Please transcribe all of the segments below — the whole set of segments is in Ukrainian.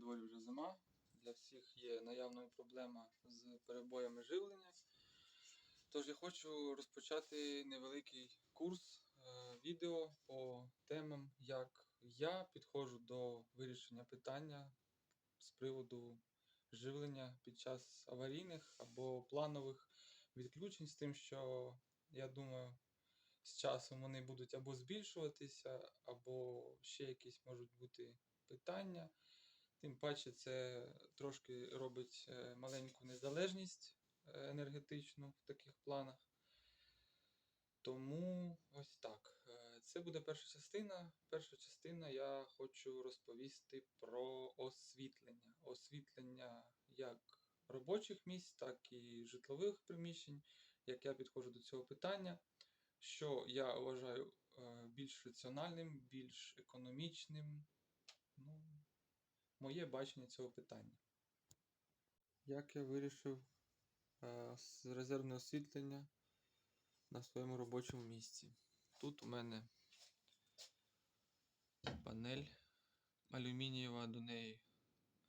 дворі вже зима. Для всіх є наявною проблема з перебоями живлення. Тож я хочу розпочати невеликий курс е, відео по темам, як я підходжу до вирішення питання з приводу живлення під час аварійних або планових відключень, з тим, що я думаю, з часом вони будуть або збільшуватися, або ще якісь можуть бути питання. Тим паче це трошки робить е, маленьку незалежність е, енергетичну в таких планах. Тому ось так. Е, Це буде перша частина. Перша частина я хочу розповісти про освітлення. Освітлення як робочих місць, так і житлових приміщень, як я підходжу до цього питання, що я вважаю більш раціональним, більш економічним. Ну, моє бачення цього питання. Як я вирішив е, з резервне освітлення на своєму робочому місці. Тут у мене панель алюмінієва, до неї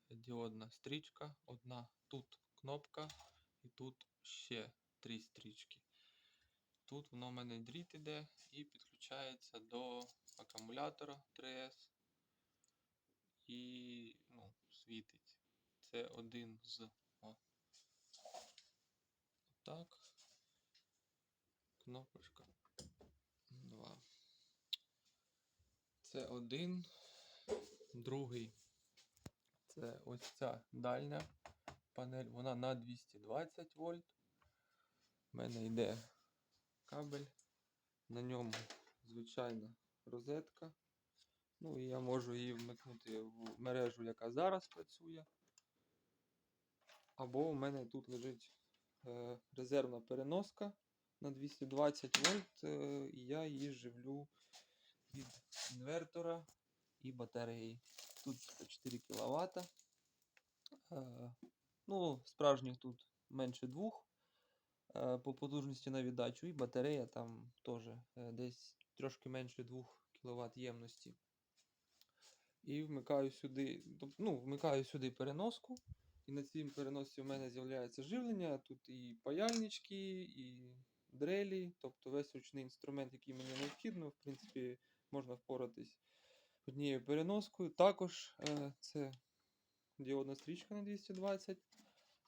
діодна стрічка, одна тут кнопка і тут ще три стрічки. Тут воно в мене дріт іде і підключається до акумулятора 3S і світить. Це один з. О. Так. Кнопочка. Два. Це один. Другий. Це ось ця дальня панель. Вона на 220 вольт. У мене йде кабель. На ньому звичайна розетка. Ну і я можу її вмикнути в мережу, яка зараз працює. Або у мене тут лежить е, резервна переноска на 220 вольт, е, і я її живлю від інвертора і батареї. Тут 4 кВт. Е, ну, справжніх тут менше двох е, по потужності на віддачу, і батарея там теж е, десь трошки менше 2 кВт ємності. І вмикаю сюди, ну, вмикаю сюди переноску. І на цій переносці в мене з'являється живлення. Тут і паяльнички, і дрелі, тобто весь ручний інструмент, який мені необхідно, в принципі, можна впоратись однією переноскою. Також е, це діодна стрічка на 220.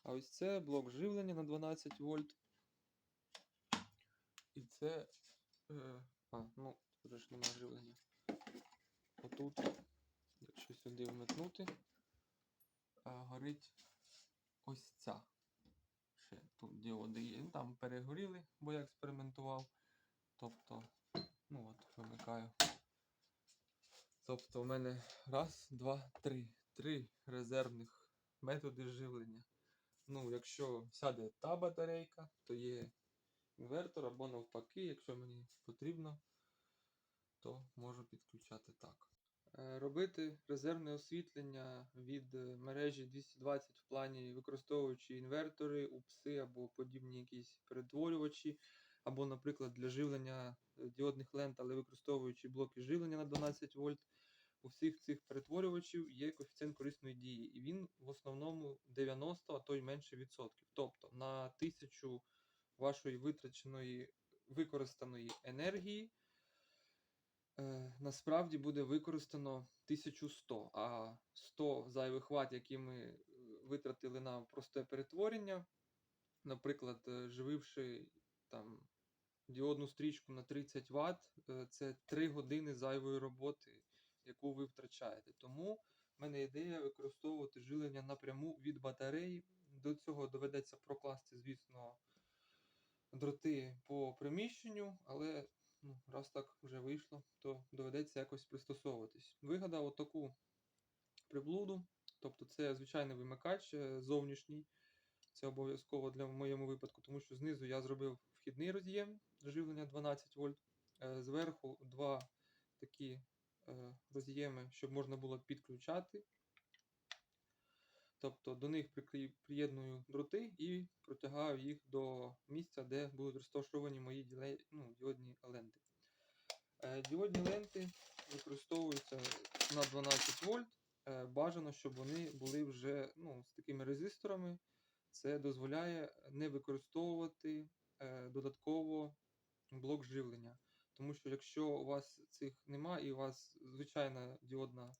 А ось це блок живлення на 12 вольт. І це. Е, а, ну, тут ж немає живлення. Отут, сюди вмикнути, а, горить ось ця. Ще тут діоди є. Ну, Там перегоріли, бо я експериментував. Тобто, ну от, вимикаю. Тобто у мене раз, два, три. Три резервних методи живлення. Ну, якщо сяде та батарейка, то є інвертор або навпаки, якщо мені потрібно, то можу підключати так. Е, Робити резервне освітлення від е, мережі 220 в плані використовуючи інвертори, упси або подібні якісь перетворювачі, або, наприклад, для живлення е, діодних лент, але використовуючи блоки живлення на 12 вольт. У всіх цих перетворювачів є коефіцієнт корисної дії, і він в основному 90, а то й менше відсотків. Тобто на 1000 вашої витраченої використаної енергії е, насправді буде використано 1100, а 100 зайвих ват, які ми е, витратили на просте перетворення, наприклад, е, жививши там діодну стрічку на 30 Вт, це 3 години зайвої роботи, яку ви втрачаєте. Тому в мене ідея використовувати жилення напряму від батареї. До цього доведеться прокласти, звісно, дроти по приміщенню, але ну, раз так вже вийшло, то доведеться якось пристосовуватись. Вигадав отаку приблуду, тобто це звичайний вимикач е, зовнішній. Це обов'язково для моєму випадку, тому що знизу я зробив вхідний роз'єм живлення 12 вольт. е, Зверху два такі е, роз'єми, щоб можна було підключати. Тобто до них приєдную дроти і протягаю їх до місця, де будуть розташовані мої діле- ну, діодні ленти. Е, Діодні ленти використовуються на 12 вольт. е, бажано, щоб вони були вже ну, з такими резисторами. Це дозволяє не використовувати е, додатково блок живлення. Тому що якщо у вас цих нема і у вас звичайна діодна,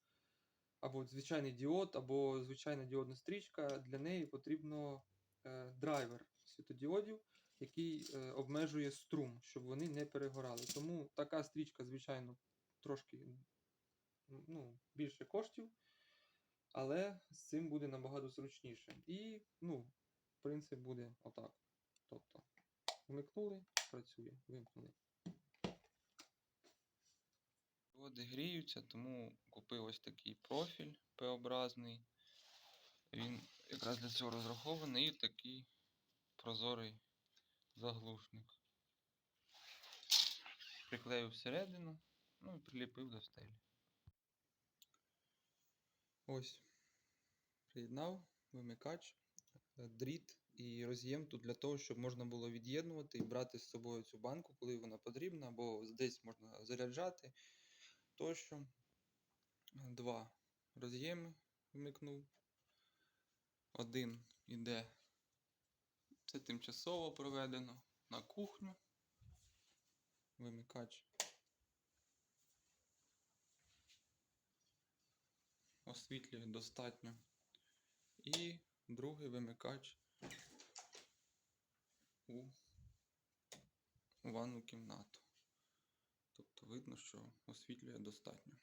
або звичайний діод, або звичайна діодна стрічка, для неї потрібно е, драйвер світодіодів, який е, обмежує струм, щоб вони не перегорали. Тому така стрічка, звичайно, трошки ну, більше коштів, але з цим буде набагато зручніше. І, ну, принцип буде отак. Тобто, вмикнули, працює, вимкнули. Води гріються, тому купив ось такий профіль П-образний. Він якраз для цього розрахований і такий прозорий заглушник. Приклеїв всередину, ну і приліпив до стелі. Ось. Приєднав вимикач, дріт і роз'єм тут для того, щоб можна було від'єднувати і брати з собою цю банку, коли вона потрібна, або десь можна заряджати тощо. Два роз'єми вмикнув. Один іде. Це тимчасово проведено на кухню. Вимикач. Освітлює достатньо. І другий вимикач у ванну кімнату. Тобто видно, що освітлює достатньо.